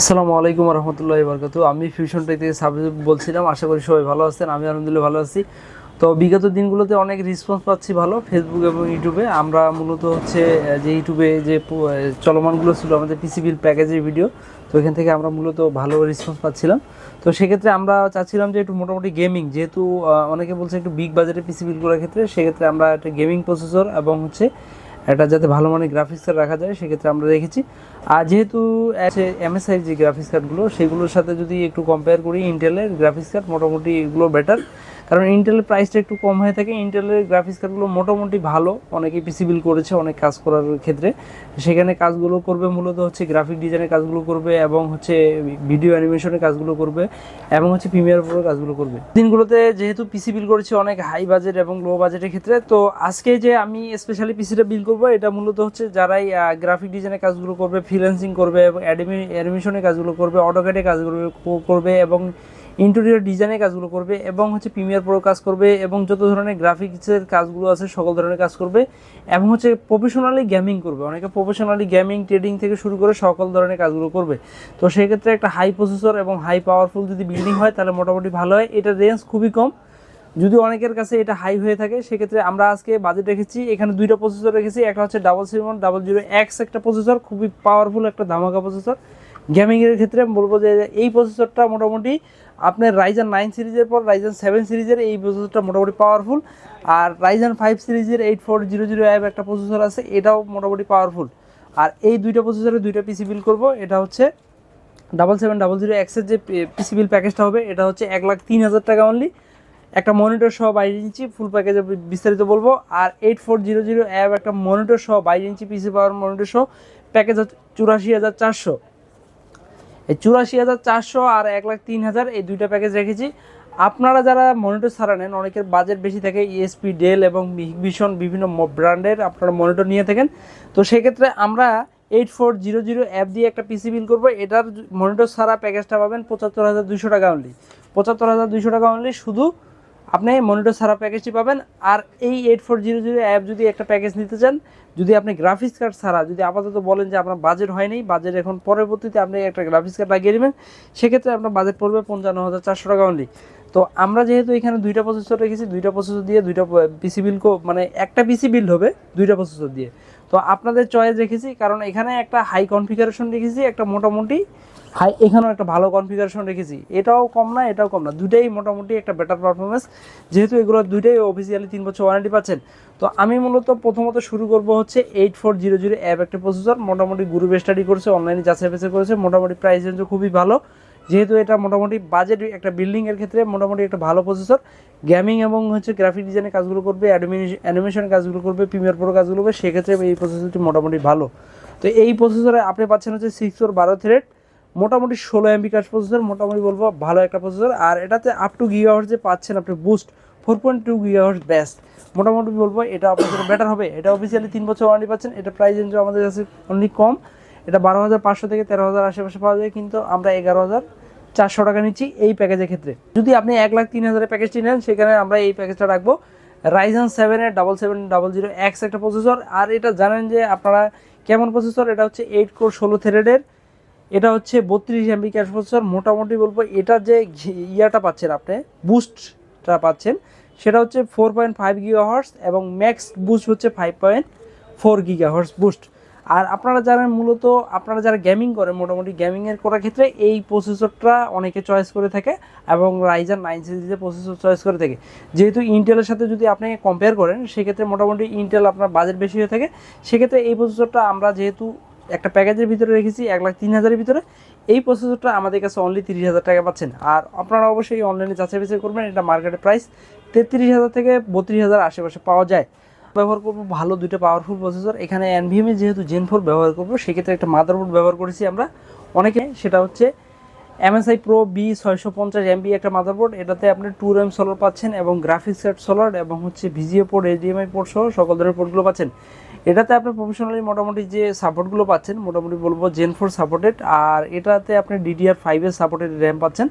আসসালামু আলাইকুম রহমতুল্লাহ বরকাতু আমি ফিউশন টেক থেকে সাবির বলছিলাম, আশা করি সবাই ভালো আছেন, আমি আলহামদুলিল্লাহ ভালো আছি। তো বিগত দিনগুলোতে অনেক রেসপন্স পাচ্ছি ভালো ফেসবুক এবং ইউটিউবে আমরা মূলত হচ্ছে যে ইউটিউবে যে চলমানগুলো ছিল আমাদের পিসিবির প্যাকেজের ভিডিও তো এখান থেকে আমরা মূলত ভালো রেসপন্স পাচ্ছিলাম। তো সেক্ষেত্রে আমরা চাচ্ছিলাম যে একটু মোটামুটি গেমিং যেহেতু অনেকে বলছে একটু বিগ বাজেটের পিসি বিলগুলোর ক্ষেত্রে, সেক্ষেত্রে আমরা একটা গেমিং প্রসেসর এবং হচ্ছে এটা যাতে ভালো মানের গ্রাফিক্স কার্ড রাখা যায়, সেক্ষেত্রে আমরা রেখেছি আর যেহেতু এমএসআই যে গ্রাফিক্স কার্ডগুলো সেগুলোর সাথে যদি একটু কম্পেয়ার করি ইন্টেলের গ্রাফিক্স কার্ড মোটামুটি এগুলো বেটার কারণ ইন্টেলের প্রাইসটা একটু কম হয়ে থাকে। ইন্টেলের গ্রাফিক্স কার্ডগুলো মোটামুটি ভালো। অনেকে পিসি বিল করেছে, অনেক কাজ করার ক্ষেত্রে। সেখানে কাজগুলো করবে মূলত হচ্ছে গ্রাফিক ডিজাইনের কাজগুলো করবে এবং হচ্ছে ভিডিও অ্যানিমেশনের কাজগুলো করবে এবং হচ্ছে প্রিমিয়ার প্রোর কাজগুলো করবে। দিনগুলোতে যেহেতু পিসি বিল করেছি অনেক হাই বাজেট এবং লো বাজেটের ক্ষেত্রে, তো আজকে যে আমি স্পেশালি পিসিটা বিল করব, এটা মূলত হচ্ছে যারাই গ্রাফিক ডিজাইনের কাজগুলো করবে ফ্রিল্যান্সিং করবে এবং অ্যানিমেশনের কাজগুলো করবে অটোকেটে কাজগুলো করবে এবং ইন্টেরিয়র ডিজাইনের কাজগুলো করবে এবং হচ্ছে প্রিমিয়ার প্রো কাজ করবে এবং যত ধরনের গ্রাফিক্সের কাজগুলো আছে, সকল ধরনের কাজ করবে এবং হচ্ছে প্রফেশনালি গেমিং করবে। অনেকে প্রফেশনালি গেমিং ট্রেডিং থেকে শুরু করে সকল ধরনের কাজগুলো করবে। তো সেক্ষেত্রে একটা হাই প্রসেসর এবং হাই পাওয়ারফুল যদি বিল্ডিং হয়, তাহলে মোটামুটি ভালো হয়। এটা রেঞ্জ খুবই কম। যদি অনেকের কাছে এটা হাই হয়ে থাকে, সেক্ষেত্রে আমরা আজকে বাজেট রেখেছি। এখানে দুইটা প্রসেসর রেখেছি। একটা হচ্ছে double seven double zero X একটা প্রসেসর খুবই পাওয়ারফুল একটা ধামাকা প্রসেসর গেমিংয়ের ক্ষেত্রে আমি বলব যে এই প্রসেসরটা মোটামুটি আপনার রাইজান নাইন সিরিজের পর রাইজান সেভেন সিরিজের এই প্রসেসরটা মোটামুটি পাওয়ারফুল আর রাইজান ফাইভ সিরিজের eight four zero zero F একটা প্রসেসর আছে, এটাও মোটামুটি পাওয়ারফুল আর এই দুইটা প্রসেসরে দুইটা পিসি বিল করব, এটা হচ্ছে ডাবল সেভেন ডাবল জিরো এক্সের যে পিসি বিল প্যাকেজটা হবে, এটা হচ্ছে এক লাখ তিন হাজার টাকা অনলি একটা মনিটর সহ বাইশ ইঞ্চি ফুল প্যাকেজে বিস্তারিত বলব। আর eight four zero zero F একটা মনিটর সহ বাইশ ইঞ্চি পিসি পাওয়ার মনিটর সহ প্যাকেজ হচ্ছে চুরাশি হাজার চারশো। এই চুরাশি হাজার চারশো আর এক লাখ তিন হাজার এই দুইটা প্যাকেজ রেখেছি। আপনারা যারা মনিটর সারা নেন, অনেকের বাজেট বেশি থাকে ইএসপি ডেল এবং ভীষণ বিভিন্ন ব্র্যান্ডের আপনারা মনিটর নিয়ে থাকেন। তো সেক্ষেত্রে আমরা eight four zero zero F দিয়ে একটা পিসি বিল করব। এটার মনিটর সারা প্যাকেজটা পাবেন পঁচাত্তর হাজার দুশো টাকা অনলি পঁচাত্তর হাজার দুশো টাকা অনলি শুধু আপনি মনিটর ছাড়া প্যাকেজটি পাবেন। আর এই eight four zero zero F যদি একটা প্যাকেজ নিতে চান, যদি আপনি গ্রাফিক্স কার্ড ছাড়া, যদি আপাতত বলেন যে আপনার বাজেট হয়নি বাজেট এখন পরবর্তীতে আপনি একটা গ্রাফিক্স কার্ড লাগিয়ে নেবেন সেক্ষেত্রে আপনার বাজেট পড়বে পঞ্চান্ন হাজার চারশো টাকা অনলি তো আমরা যেহেতু এখানে দুইটা প্রসেসর রেখেছি, দুইটা প্রসেসর দিয়ে দুইটা পিসি বিল মানে একটা পিসি বিল হবে দুইটা প্রসেসর দিয়ে। তো আপনাদের চয়েস রেখেছি কারণ এখানে একটা হাই কনফিগারেশন রেখেছি একটা মোটামুটি হাই এখানেও একটা ভালো কনফিগারেশন রেখেছি এটাও কম না, এটাও কম না, দুইটাই মোটামুটি একটা বেটার পারফরমেন্স যেহেতু এগুলো দুইটাই অফিসিয়ালি তিন বছর ওয়ারেন্টি পাচ্ছেন। তো আমি মূলত প্রথমত শুরু করব হচ্ছে eight four zero zero F একটা প্রসেসর মোটামুটি গ্রুপে স্টাডি করেছে অনলাইনে যাচাই বাছাই করেছে, মোটামুটি প্রাইস রেঞ্জও খুবই ভালো। যেহেতু এটা মোটামুটি বাজেট একটা বিল্ডিং এর ক্ষেত্রে মোটামুটি একটা ভালো প্রসেসর গেমিং এবং হচ্ছে গ্রাফিক ডিজাইনের কাজগুলো করবে অ্যানিমেশন কাজগুলো করবে প্রিমিয়ার প্রো কাজগুলো করবে, সেক্ষেত্রে এই প্রসেসরটি মোটামুটি ভালো। তো এই প্রসেসরে আপনি পাচ্ছেন হচ্ছে সিক্স ওর বারো থ্রেড মোটামুটি ষোলো এমবি কাজ প্রসেসর মোটামুটি বলব ভালো একটা প্রসেসর আর এটাতে আপ টু গিগাহার্স যে পাচ্ছেন আপনি boost four point two gigahertz ব্যাস মোটামুটি বলব এটা আপনার জন্য বেটার হবে, এটা অফিসিয়ালি তিন বছর ওয়ারেন্টি পাচ্ছেন, এটা প্রাইস রেঞ্জ আমাদের কাছে অনেক কম। এটা বারো হাজার পাঁচশো থেকে তেরো হাজার আশেপাশে পাওয়া যায়, কিন্তু আমরা এগারো হাজার চারশো টাকা নিচ্ছি এই প্যাকেজের ক্ষেত্রে। যদি আপনি এক লাখ তিন হাজারের প্যাকেজটি নেন, সেখানে আমরা এই প্যাকেজটা রাখব। রাইজান সেভেনের double seven double zero X একটা প্রসেসর আর এটা জানেন যে আপনারা কেমন প্রসেসর এটা হচ্ছে এইট কোর ষোলো থ্রেডের এটা হচ্ছে বত্রিশ এমবি ক্যাশ প্রসেসর মোটামুটি বলব, এটা যে ইয়াটা পাচ্ছেন আপনি বুস্টটা পাচ্ছেন, সেটা হচ্ছে four point five gigahertz এবং ম্যাক্স বুস্ট হচ্ছে five point four gigahertz boost আর আপনারা জানেন মূলত আপনারা যারা গেমিং করেন, মোটামুটি গেমিংয়ের করার ক্ষেত্রে এই প্রসেসরটা অনেকে চয়েস করে থাকে এবং রাইজার নাইন সিরিজের প্রসেসর চয়েস করে থাকে। যেহেতু ইন্টেলের সাথে যদি আপনি কম্পেয়ার করেন, সেক্ষেত্রে মোটামুটি ইন্টেল আপনার বাজেট বেশি হয়ে থাকে। সেক্ষেত্রে এই প্রসেসরটা আমরা যেহেতু একটা প্যাকেজের ভিতরে রেখেছি, এক লাখ তিন হাজারের ভিতরে, এই প্রসেসরটা আমাদের কাছে অনলি তিরিশ হাজার টাকা পাচ্ছেন। আর আপনারা অবশ্যই অনলাইনে যাচাই বাছাই করবেন, এটা মার্কেটের প্রাইস তেত্রিশ হাজার থেকে বত্রিশ হাজার আশেপাশে পাওয়া যায়। ব্যবহার করব, ভালো দুইটা পাওয়ারফুল প্রসেসর এখানে এনভিএমে যেহেতু জেন ফোর ব্যবহার করব, সেক্ষেত্রে একটা মাদারবোর্ড ব্যবহার করেছি আমরা। অনেকে, সেটা হচ্ছে এমএসআই প্রো বি ছয়শো পঞ্চাশ এমবি একটা মাদারবোর্ড এটাতে আপনি টু র্যাম সোলার পাচ্ছেন এবং গ্রাফিক্স কার্ড সোলার এবং হচ্ছে ভিজিও পোর্ট এইচডিএমআই পোর্ট সহ সকল ধরনের পোর্টগুলো পাচ্ছেন। এটাতে আপনি প্রফেশনালি মোটামুটি যে সাপোর্টগুলো পাচ্ছেন, মোটামুটি বলব জেন ফোর সাপোর্টেড আর এটাতে আপনি ডিডিআর ফাইভের সাপোর্টেড র্যাম পাচ্ছেন।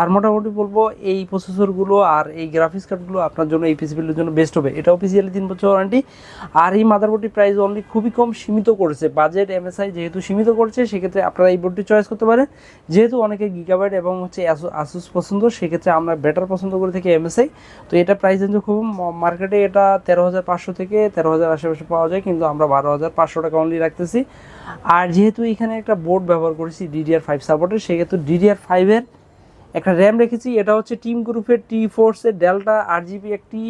আর মোটামুটি বলব এই প্রসেসরগুলো আর এই গ্রাফিক্স কার্ডগুলো আপনার জন্য, এই পিসিবিলের জন্য বেস্ট হবে। এটা অফিসিয়ালি তিন বছর ওয়ারেন্টি আর এই মাদারবোর্ডটি প্রাইস অনলি খুবই কম সীমিত করেছে। বাজেট এমএসআই যেহেতু সীমিত করছে, সেক্ষেত্রে আপনারা এই বোর্ডটি চয়েস করতে পারেন। যেহেতু অনেকে গিগাবাইট এবং হচ্ছে আসুস পছন্দ, সেক্ষেত্রে আমরা বেটার পছন্দ করে থাকি এমএসআই তো এটা প্রাইস রেঞ্জ খুব মার্কেটে এটা তেরো হাজার পাঁচশো থেকে তেরো হাজার আশেপাশে পাওয়া যায়। কিন্তু আমরা বারো হাজার পাঁচশো টাকা অনলি রাখতেছি। আর যেহেতু এখানে একটা বোর্ড ব্যবহার করেছি ডিডিআর ফাইভ সাপোর্টের সেক্ষেত্রে ডিডিআর ফাইভের একটা র্যাম রেখেছি। এটা হচ্ছে টিম গ্রুপের টি ফোর্সের ডেল্টা আট জিবি একটি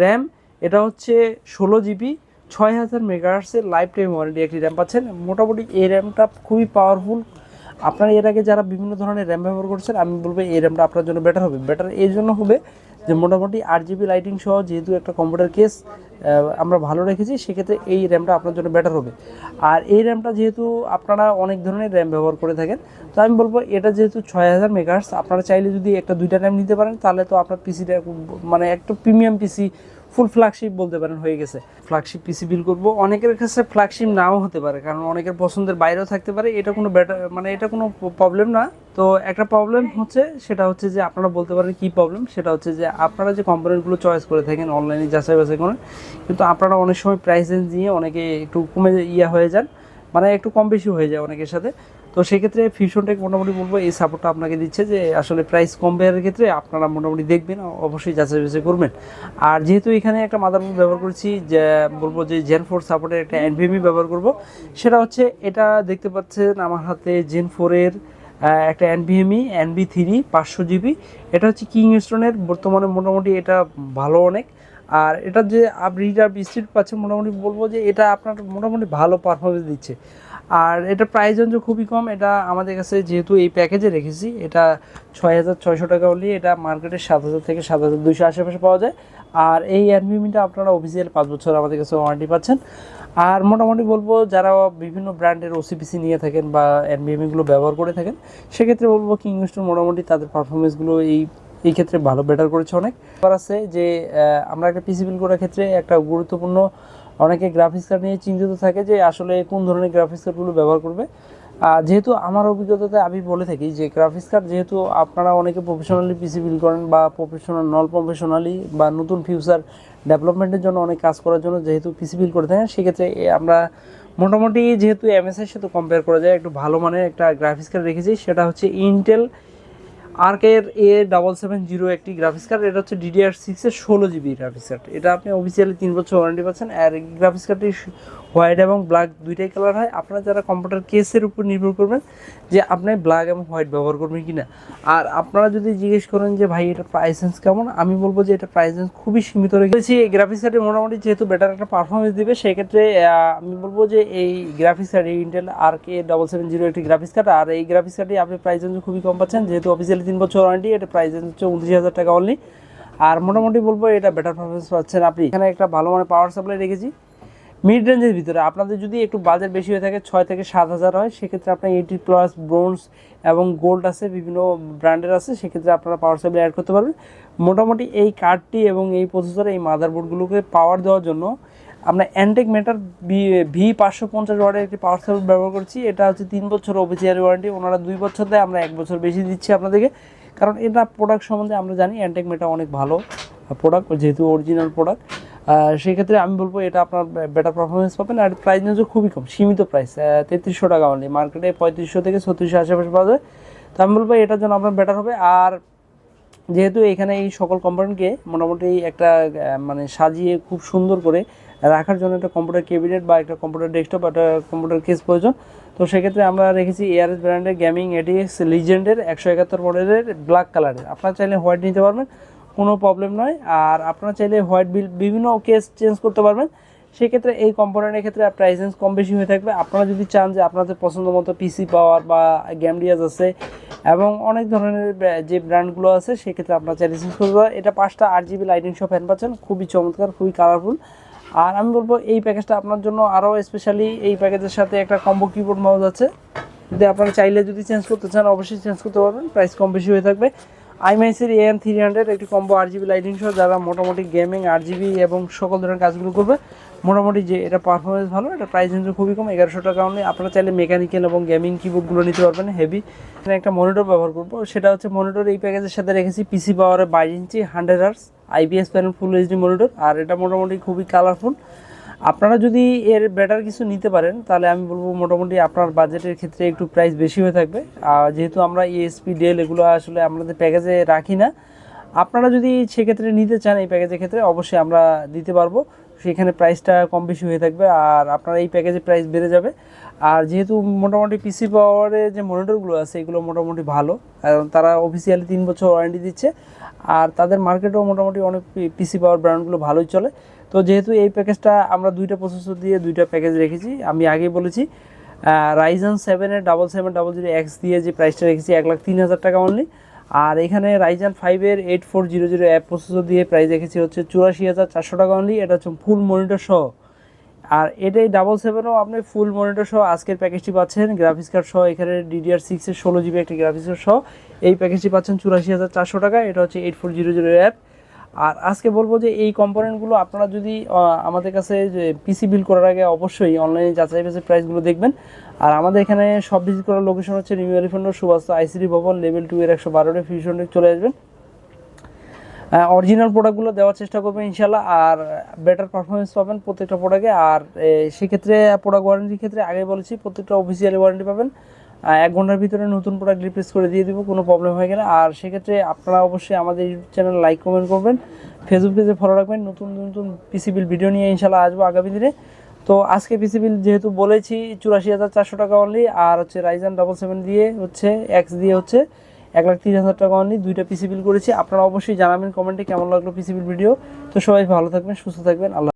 র্যাম এটা হচ্ছে ষোলো জিবি ছয় হাজার মেগাহার্সের লাইফ টাইম ওয়ারেন্টি একটি র্যাম পাচ্ছেন। মোটামুটি এই র্যামটা খুবই পাওয়ারফুল আপনারা এর আগে যারা বিভিন্ন ধরনের র্যাম ব্যবহার করছেন, আমি বলব এই র্যামটা আপনার জন্য বেটার হবে। বেটার এই জন্য হবে যে মোটামুটি আট জিবি লাইটিং সহ যেহেতু একটা কম্পিউটার কেস আমরা ভালো রেখেছি, সেক্ষেত্রে এই র্যামটা আপনার জন্য বেটার হবে। আর এই র্যামটা যেহেতু আপনারা অনেক ধরনের র্যাম ব্যবহার করে থাকেন, তো আমি বলব এটা যেহেতু ছয় হাজার মেগাহার্স আপনারা চাইলে যদি একটা দুইটা র্যাম নিতে পারেন, তাহলে তো আপনার পিসিটা মানে একটা প্রিমিয়াম পিসি ফুল ফ্ল্যাগশিপ বলতে পারেন হয়ে গেছে। ফ্ল্যাগশিপ পিসি বিল করব। অনেকের কাছে ফ্ল্যাগশিপ নাও হতে পারে, কারণ অনেকের পছন্দের বাইরেও থাকতে পারে। এটা কোনো বেটার মানে এটা কোনো প্রবলেম না। তো একটা প্রবলেম হচ্ছে, সেটা হচ্ছে যে আপনারা বলতে পারেন কি প্রবলেম সেটা হচ্ছে যে আপনারা যে কম্পোনেন্টগুলো চয়েস করে থাকেন অনলাইনে যাচাই বাছাই করেন কিন্তু আপনারা অনেক সময় প্রাইস রেঞ্জ নিয়ে অনেকে একটু কমে, ইয়া হয়ে যান। মানে একটু কম বেশি হয়ে যায় অনেকের সাথে। তো সেক্ষেত্রে ফিউশনটেক মোটামুটি বলব এই সাপোর্টটা আপনাকে দিচ্ছে যে আসলে প্রাইস কম কম্পেয়ারের ক্ষেত্রে আপনারা মোটামুটি দেখবেন, অবশ্যই যাচাই বাছাই করবেন। আর যেহেতু এখানে একটা মাদারবোর্ড ব্যবহার করছি, যে বলব যে জেন ফোর সাপোর্টের একটা এনভিএমই ব্যবহার করব, সেটা হচ্ছে এটা দেখতে পাচ্ছেন আমার হাতে জেন ফোরের একটা এনভিএমই এনবি থ্রি পাঁচশো জিবি এটা হচ্ছে কিং স্টোনের বর্তমানে মোটামুটি এটা ভালো অনেক। আর এটা যে আপনি রিডার স্পিড পাচ্ছেন, মোটামুটি বলব যে এটা আপনার মোটামুটি ভালো পারফরমেন্স দিচ্ছে। আর এটা প্রাইস রেঞ্জও খুবই কম। এটা আমাদের কাছে যেহেতু এই প্যাকেজে রেখেছি, এটা ছয় হাজার ছয়শো টাকা হলে এটা মার্কেটে সাত হাজার থেকে সাত হাজার দুইশো আশেপাশে পাওয়া যায়। আর এই অ্যাডমিমিটা আপনারা অফিসিয়াল পাঁচ বছর আমাদের কাছে ওয়ারেন্টি পাচ্ছেন। আর মোটামুটি বলব, যারা বিভিন্ন ব্র্যান্ডের ওসিপিসি নিয়ে থাকেন বা এনবিএমগুলো ব্যবহার করে থাকেন, সেক্ষেত্রে বলব কিংস্টোন মোটামুটি তাদের পারফরমেন্সগুলো এই এই ক্ষেত্রে ভালো বেটার করেছে অনেক। এবার আছে যে আমরা একটা পিসি বিল করার ক্ষেত্রে একটা গুরুত্বপূর্ণ অনেকে গ্রাফিক্স কার্ড নিয়ে চিন্তিত থাকে যে আসলে কোন ধরনের গ্রাফিক্স কার্ডগুলো ব্যবহার করবে। যেহেতু আমার অভিজ্ঞতাতে আমি বলে থাকি যে গ্রাফিক্স কার্ড যেহেতু আপনারা অনেকে প্রফেশনালি পিসি বিল করেন বা প্রফেশনাল নন প্রফেশনালি বা নতুন ফিউচার ডেভেলপমেন্টের জন্য অনেক কাজ করার জন্য যেহেতু পিসি বিল করে থাকেন, সেক্ষেত্রে আমরা মোটামুটি যেহেতু এমএসের সাথে কম্পেয়ার করা যায়, একটু ভালো মানের একটা গ্রাফিক্স কার্ড রেখেছি, সেটা হচ্ছে ইন্টেল আর্কের এ ডাবল সেভেন জিরো একটি গ্রাফিক্স কার্ড এটা হচ্ছে ডিডিআর সিক্সের ষোলো জিবি গ্রাফিক্স কার্ড এটা আপনি অফিসিয়ালি তিন বছর ওয়ারেন্টি পাচ্ছেন, আর গ্রাফিক্স কার্ডটি হোয়াইট এবং ব্ল্যাক দুইটাই কালার হয়। আপনারা যারা কম্পিউটার কেসের উপর নির্ভর করবেন যে আপনি ব্ল্যাক এবং হোয়াইট ব্যবহার করবেন কি না আর আপনারা যদি জিজ্ঞেস করেন যে, ভাই এটা প্রাইসেন্স কেমন? আমি বলব যে, এটা প্রাইসেন্স খুবই সীমিত রেখেছি এই গ্রাফিক্স কার্ডে মোটামুটি যেহেতু বেটার একটা পারফরমেন্স দিবে, সেক্ষেত্রে আমি বলব যে, এই গ্রাফিক্স কার্ড এই ইন্টেল আর কে ডাবল সেভেন জিরো একটি গ্রাফিক্স কার্ড আর এই গ্রাফিক্স কার্ডে আপনি প্রাইস খুবই কম পাচ্ছেন, যেহেতু অফিসিয়ালি তিন বছর ওয়ারেন্টি এটা প্রাইস হচ্ছে উনত্রিশ হাজার টাকা অনলি আর মোটামুটি বলব, এটা বেটার পারফরমেন্স পাচ্ছেন আপনি। এখানে একটা ভালো মানে পাওয়ার সাপ্লাই রেখেছি। মিড রেঞ্জের ভিতরে আপনাদের যদি একটু বাজেট বেশি হয়ে থাকে, ছয় থেকে সাত হাজার হয়, সেক্ষেত্রে আপনার এইটি প্লাস ব্রোঞ্জ এবং গোল্ড আছে, বিভিন্ন ব্র্যান্ডের আছে, সেক্ষেত্রে আপনারা পাওয়ার সাপ্লাই অ্যাড করতে পারবেন। মোটামুটি এই কার্ডটি এবং এই প্রসেসরে এই মাদারবোর্ডগুলোকে পাওয়ার দেওয়ার জন্য আমরা অ্যান্টেক মেটার ভি পাঁচশো পঞ্চাশ ওয়ার্ডের একটি পাওয়ার সাপ্লাই ব্যবহার করছি। এটা হচ্ছে তিন বছর অফিসিয়াল ওয়ারেন্টি ওনারা দুই বছর দেয়, আমরা এক বছর বেশি দিচ্ছি আপনাদেরকে। কারণ এটা প্রোডাক্ট সম্বন্ধে আমরা জানি অ্যান্টেক মেটা অনেক ভালো প্রোডাক্ট যেহেতু অরিজিনাল প্রোডাক্ট সেক্ষেত্রে আমি বলব এটা আপনার বেটার পারফরমেন্স পাবেন আর প্রাইস নিয়ে খুবই কম, সীমিত প্রাইস তেত্রিশশো টাকা অনলি মার্কেটে পঁয়ত্রিশশো থেকে ছত্রিশশো আশেপাশে পাওয়া যায়। তো আমি বলব এটার জন্য আপনার বেটার হবে। আর যেহেতু এখানে এই সকল কম্পোনেন্টকে মোটামুটি একটা মানে সাজিয়ে খুব সুন্দর করে রাখার জন্য একটা কম্পিউটার ক্যাবিনেট বা একটা কম্পিউটার ডেস্কটপ একটা কম্পিউটার কেস প্রয়োজন। তো সেক্ষেত্রে আমরা রেখেছি এআরএস ব্র্যান্ডের গেমিং এডিএক্স লিজেন্ডের একশো একাত্তর মডেলের ব্ল্যাক কালারের আপনারা চাইলে হোয়াইট নিতে পারবেন, কোনো প্রবলেম নয়। আর আপনারা চাইলে হোয়াইট বিল বিভিন্ন কেস চেঞ্জ করতে পারবেন। সেক্ষেত্রে এই কম্পোনেন্টের ক্ষেত্রে প্রাইসেন্স কম বেশি হয়ে থাকবে। আপনারা যদি চান যে আপনাদের পছন্দ মতো পিসি পাওয়ার বা গ্যামডিয়াস আছে এবং অনেক ধরনের যে ব্র্যান্ডগুলো আছে, সেক্ষেত্রে আপনারা চাইলে চেঞ্জ করতে পারেন এটা পাঁচটা আট জিবি লাইটিং সব ফ্যান পাচ্ছেন। খুবই চমৎকার, খুবই কালারফুল আর আমি বলব এই প্যাকেজটা আপনার জন্য আরও স্পেশালি এই প্যাকেজের সাথে একটা কম্বো কিবোর্ড মাউস আছে। যদি আপনারা চাইলে যদি চেঞ্জ করতে চান, অবশ্যই চেঞ্জ করতে পারবেন। প্রাইস কম বেশি হয়ে থাকবে। আইমাইসের এএন থ্রি হান্ড্রেড একটি কম্বো আট জিবি লাইটিং সহ, যারা মোটামুটি গেমিং আট জিবি এবং সকল ধরনের কাজগুলো করবে, মোটামুটি যে এটা পারফরমেন্স ভালো, এটা প্রাইস কিন্তু খুবই কম, এগারোশো টাকা অনলি আপনারা চাইলে মেকানিক্যাল এবং গেমিং কিবোর্ডগুলো নিতে পারবেন হেভি একটা মনিটর ব্যবহার করব। সেটা হচ্ছে মনিটর এই প্যাকেজের সাথে রেখেছি পিসি পাওয়ারে বাইশ ইঞ্চি hundred hertz IPS panel full HD monitor আর এটা মোটামুটি খুবই কালারফুল আপনারা যদি এর বেটার কিছু নিতে পারেন, তাহলে আমি বলব মোটামুটি আপনার বাজেটের ক্ষেত্রে একটু প্রাইস বেশি হয়ে থাকবে। আর যেহেতু আমরা E ইএসপি ডেল এগুলো আসলে আমাদের প্যাকেজে রাখি না, আপনারা যদি সেক্ষেত্রে নিতে চান এই প্যাকেজের ক্ষেত্রে, অবশ্যই আমরা দিতে পারব। সেখানে প্রাইসটা কম বেশি হয়ে থাকবে, আর আপনার এই প্যাকেজে প্রাইস বেড়ে যাবে। আর যেহেতু মোটামুটি পিসি পাওয়ারে যে মনিটরগুলো আছে, এগুলো মোটামুটি ভালো। তারা অফিসিয়ালি তিন বছর ওয়ারেন্টি দিচ্ছে। আর তাদের মার্কেটেও মোটামুটি অনেক পিসি পাওয়ার ব্র্যান্ডগুলো ভালোই চলে। তো যেহেতু এই প্যাকেজটা আমরা দুইটা প্রসেসর দিয়ে দুইটা প্যাকেজ রেখেছি, আমি আগেই বলেছি রাইজন সেভেনের double seven double zero X দিয়ে যে প্রাইসটা রেখেছি, এক লাখ তিন হাজার টাকা অনলি আর এখানে রাইজান ফাইভের eight four zero zero F processor দিয়ে প্রাইস রেখেছি হচ্ছে চুরাশি হাজার চারশো টাকা অনলি এটা হচ্ছে ফুল মনিটর সহ। আর এটাই ডাবল সেভেনও আপনি ফুল মনিটর সহ আজকের প্যাকেজটি পাচ্ছেন। গ্রাফিক্স কার্ড সহ এখানে ডিডিআর সিক্সের ষোলো জিবি একটি গ্রাফিক্স কার্ড সহ এই প্যাকেজটি পাচ্ছেন চুরাশি হাজার চারশো টাকা। এটা হচ্ছে eight four zero zero F আর আজকে বলব যে এই কম্পোনেন্টগুলো আপনারা যদি আমাদের কাছে যে পিসি বিল করার আগে অবশ্যই অনলাইনে যাচাই বাছাই প্রাইসগুলো দেখবেন। আর আমাদের এখানে সব ভিজিট করার লোকেশন হচ্ছে নিউ এলিফেন্ট সুবাস্ত আইসিডি ভবন লেভেল টু এর একশো বারোটা ফিউশন চলে আসবেন। অরিজিনাল প্রোডাক্টগুলো দেওয়ার চেষ্টা করবেন ইনশাল্লাহ আর বেটার পারফরমেন্স পাবেন প্রত্যেকটা প্রোডাক্টে আর সেক্ষেত্রে প্রোডাক্ট ওয়ারেন্টির ক্ষেত্রে আগে বলেছি, প্রত্যেকটা অফিসিয়ালি ওয়ারেন্টি পাবেন। এক ঘণ্টার ভিতরে নতুন প্রোডাক্ট রিপ্লেস করে দিয়ে দিব, কোনো প্রবলেম হয়ে গেলে। আর সেক্ষেত্রে আপনারা অবশ্যই আমাদের ইউটিউব চ্যানেল লাইক কমেন্ট করবেন। ফেসবুক পেজে ফলো রাখবেন। নতুন নতুন পিসিবিল ভিডিও নিয়ে ইনশাল্লাহ আসব আগামী দিনে। তো আজকে পিসিবিল যেহেতু বলেছি, চুরাশি হাজার চারশো টাকা অনলি আর হচ্ছে রাইজান ডাবল সেভেন দিয়ে হচ্ছে এক্স দিয়ে হচ্ছে। এক লাখ তিরিশ হাজার টাকা অনলি দুইটা পিসি বিল করেছি। আপনারা অবশ্যই জানাবেন কমেন্টে কেমন লাগল পিসি বিল ভিডিও তো সবাই ভালো থাকবেন, সুস্থ থাকবেন। আল্লাহ